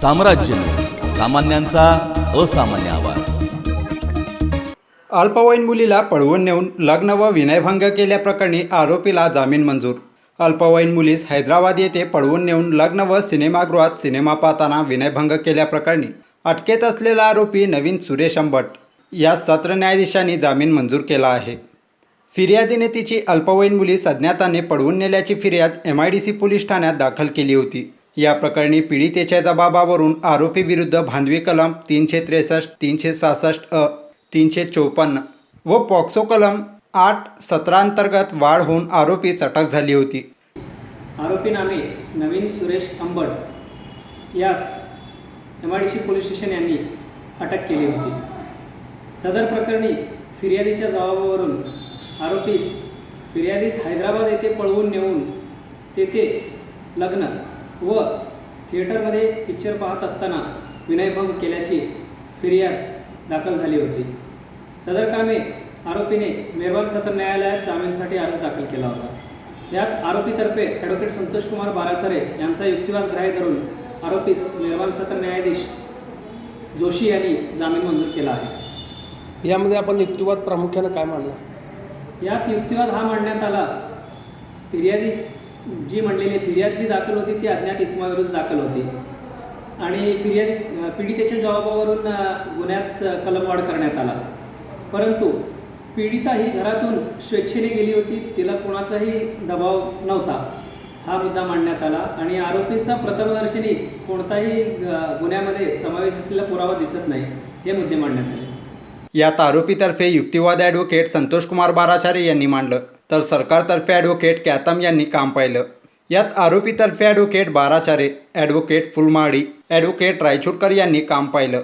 साम्राज्य सामान्यांचा असामान्य आवाज. अल्पवयीन मुलीला पळवून नेऊन लग्न व विनयभंग केल्याप्रकरणी आरोपीला जामीन मंजूर. अल्पवयीन मुलीस हैदराबाद येथे पळवून नेऊन लग्न व सिनेमागृहात सिनेमा पाहताना विनयभंग केल्याप्रकरणी अटकेत असलेला आरोपी नवीन सुरेश अंबट या सत्र न्यायाधीशांनी जामीन मंजूर केला आहे. फिर्यादीने तिची अल्पवयीन मुली अज्ञाताने पळवून नेल्याची फिर्याद M I D C police ठाण्यात दाखल केली होती. या प्रकरणी पीडितेच्या जबाबावरून आरोपीविरुद्ध भांडवी कलम तीनशे त्रेसष्ट तीनशे सहासष्ट अ तीनशे चोपन्न व पॉक्सो कलम आठ सत्रांतर्गत वाढ होऊन आरोपीच अटक झाली होती. आरोपी नामे नवीन सुरेश अंबड यास M I D C police station यांनी अटक केली होती. सदर प्रकरणी फिर्यादीच्या जबाबावरून आरोपीस फिर्यादीस हैदराबाद येथे पळवून नेऊन तेथे लग्न व थिएटरमध्ये पिक्चर पाहत असताना विनयभंग केल्याची फिर्याद दाखल झाली होती. सदर कामे आरोपीने मेहरबान सत्र न्यायालयात जामीनसाठी अर्ज दाखल केला होता. यात आरोपीतर्फे ॲडव्होकेट संतोष कुमार बारासरे यांचा युक्तिवाद ग्राह्य धरून आरोपीस मेहरबान सत्र न्यायाधीश जोशी यांनी जामीन मंजूर केला आहे. यामध्ये आपण युक्तिवाद प्रामुख्यानं काय मांडला यात युक्तिवाद हा मांडण्यात आला. फिर्यादी जी म्हणलेली फिर्याद जी दाखल होती ती अज्ञात इसमाविरुद्ध दाखल होती. आणि फिर्यादी पीडितेच्या जबाबावरून गुन्ह्यात कलमवाढ करण्यात आला. परंतु पीडिता ही घरातून स्वेच्छेने गेली होती तिला कोणाचाही दबाव नव्हता. हा मुद्दा मांडण्यात आला आणि आरोपीचा प्रथमदर्शनी कोणताही गुन्ह्यामध्ये समावेश असलेला पुरावा दिसत नाही हे मुद्दे मांडण्यात आले. यात आरोपीतर्फे युक्तिवाद ॲडव्होकेट संतोषकुमार बाराचारे यांनी मांडलं. तर सरकारतर्फे ॲडव्होकेट कॅथम यांनी काम पाहिलं. यात आरोपीतर्फे advocate Barachare advocate Phulmadi advocate Raichurkar यांनी काम पाहिलं.